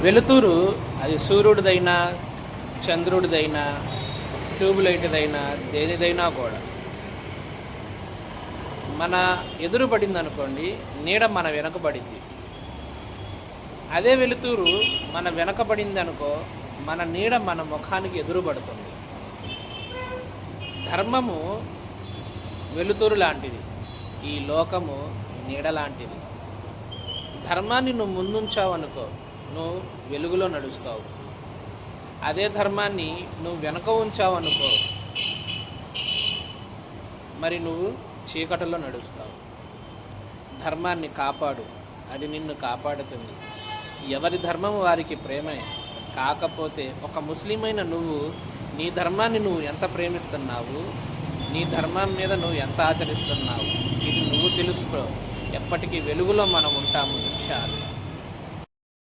వెలుతురు అది సూర్యుడిదైనా చంద్రుడిదైనా ట్యూబ్ లైట్దైనా దేనిదైనా కూడా. మన ఎదురు పడింది అనుకోండి నీడ మన వెనక పడింది. అదే వెలుతురు మన వెనక పడింది అనుకో మన నీడ మన ముఖానికి ఎదురు పడుతుంది. ధర్మము వెలుతురు లాంటిది. ఈ లోకము నీడ లాంటిది. ధర్మాన్ని నువ్వు ముందుంచావు అనుకో నువ్వు వెలుగులో నడుస్తావు. అదే ధర్మాన్ని నువ్వు వెనక ఉంచావు అనుకో. మరి నువ్వు చీకటిలో నడుస్తావు. ధర్మాన్ని కాపాడు. అది నిన్ను కాపాడుతుంది. ఎవరి ధర్మం వారికి ప్రేమే. కాకపోతే ఒక ముస్లిమైన నువ్వు నీ ధర్మాన్ని నువ్వు ఎంత ప్రేమిస్తున్నావు? నీ ధర్మం మీద నువ్వు ఎంత ఆచరిస్తున్నావు ఇది నువ్వు తెలుసుకో. ఎప్పటికీ వెలుగులో మనం ఉంటాము ఇన్షా